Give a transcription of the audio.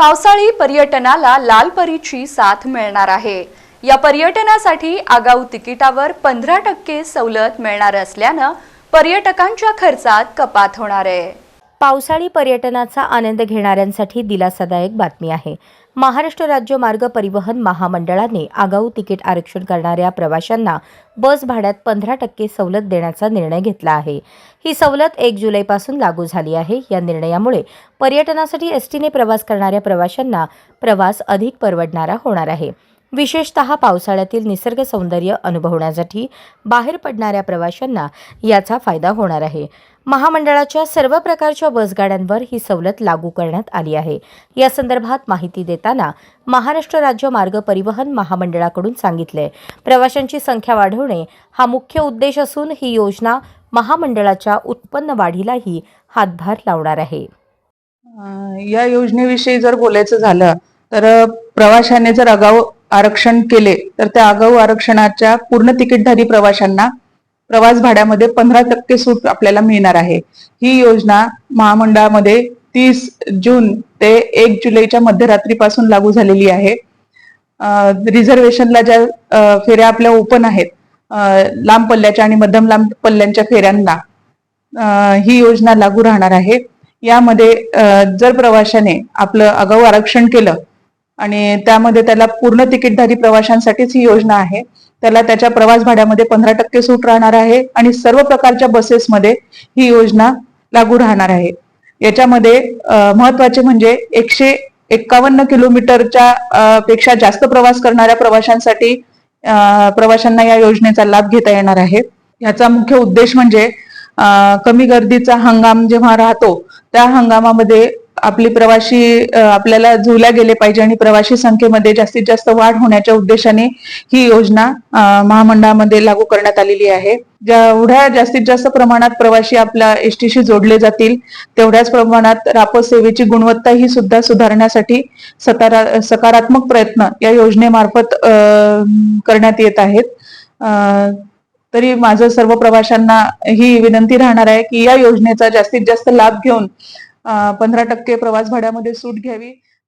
पावसाळी पर्यटनाला लाल परीची साथ मिळणार आहे. या पर्यटनासाठी आगाऊ तिकिटावर पंधरा टक्के सवलत मिळणार असल्यानं पर्यटकांच्या खर्चात कपात होणार आहे. पावसाळी पर्यटनाचा आनंद घेणाऱ्यांसाठी दिलासादायक बातमी आहे. महाराष्ट्र राज्य मार्ग परिवहन महामंडळाने आगाऊ तिकीट आरक्षण करणाऱ्या प्रवाशांना बस भाड्यात पंधरा टक्के सवलत देण्याचा निर्णय घेतला आहे. ही सवलत एक जुलैपासून लागू झाली आहे. या निर्णयामुळे पर्यटनासाठी एसटीने प्रवास करणाऱ्या प्रवाशांना प्रवास अधिक परवडणारा होणार आहे. विशेषतः पावसाळ्यातील निसर्ग सौंदर्य अनुभवण्यासाठी बाहेर पडणाऱ्या प्रवाशांना याचा फायदा होणार आहे. महामंडळाच्या सर्व प्रकारच्या बसगाड्यांवर ही सवलत लागू करण्यात आली आहे. या संदर्भात माहिती देताना महाराष्ट्र राज्य मार्ग परिवहन महामंडळाकडून सांगितले. प्रवाशांची संख्या वाढवणे हा मुख्य उद्देश असून ही योजना महामंडळाच्या उत्पन्न वाढीलाही हातभार लावणार आहे. या योजनेविषयी जर बोलायचं झालं तर प्रवाशाने जर आगाऊ आरक्षण केले तर त्या आगाऊ आरक्षणाच्या पूर्ण तिकीटधारी प्रवाशांना प्रवास भाड्यामध्ये पंधरा टक्के सूट आपल्याला मिळणार आहे. ही योजना महामंडळामध्ये तीस जून ते एक जुलैच्या मध्यरात्रीपासून लागू झालेली आहे. रिझर्वेशनला ज्या फेऱ्या आपल्या ओपन आहेत लांब पल्ल्याच्या आणि मध्यम लांब पल्ल्यांच्या फेऱ्यांना ही योजना लागू राहणार आहे. यामध्ये जर प्रवाशाने आपलं आगाऊ आरक्षण केलं आणि त्यामध्ये त्याला पूर्ण तिकीटधारी प्रवाशांसाठीच ही योजना आहे. त्याला त्याच्या प्रवास भाड्यामध्ये पंधरा टक्के सूट राहणार आहे आणि सर्व प्रकारच्या बसेसमध्ये ही योजना लागू राहणार आहे. याच्यामध्ये महत्त्वाचे म्हणजे एकशे एक्कावन्न किलोमीटरच्या पेक्षा जास्त प्रवास करणाऱ्या प्रवाशांसाठी प्रवाशांना या योजनेचा लाभ घेता येणार आहे. याचा मुख्य उद्देश म्हणजे कमी गर्दीचा हंगाम जेव्हा राहतो त्या हंगामामध्ये आपली प्रवाशी आपल्याला जुळल्या गेले पाहिजे आणि प्रवाशी संख्येमध्ये जास्तीत जास्त वाढ होण्याच्या उद्देशाने ही योजना महामंडळामध्ये लागू करण्यात आलेली आहे. जेवढ्या जास्तीत जास्त प्रमाणात प्रवासी आपल्या एसटीशी जोडले जातील तेवढ्याच प्रमाणात रापो सेवेची गुणवत्ता ही सुद्धा सुधारण्यासाठी सकारा- सकारात्मक प्रयत्न या योजनेमार्फत करण्यात येत आहेत. तरी माझं सर्व प्रवाशांना ही विनंती राहणार आहे की या योजनेचा जास्तीत जास्त लाभ घेऊन पंधरा टक्के प्रवास भाड्यामध्ये सूट घ्यावी.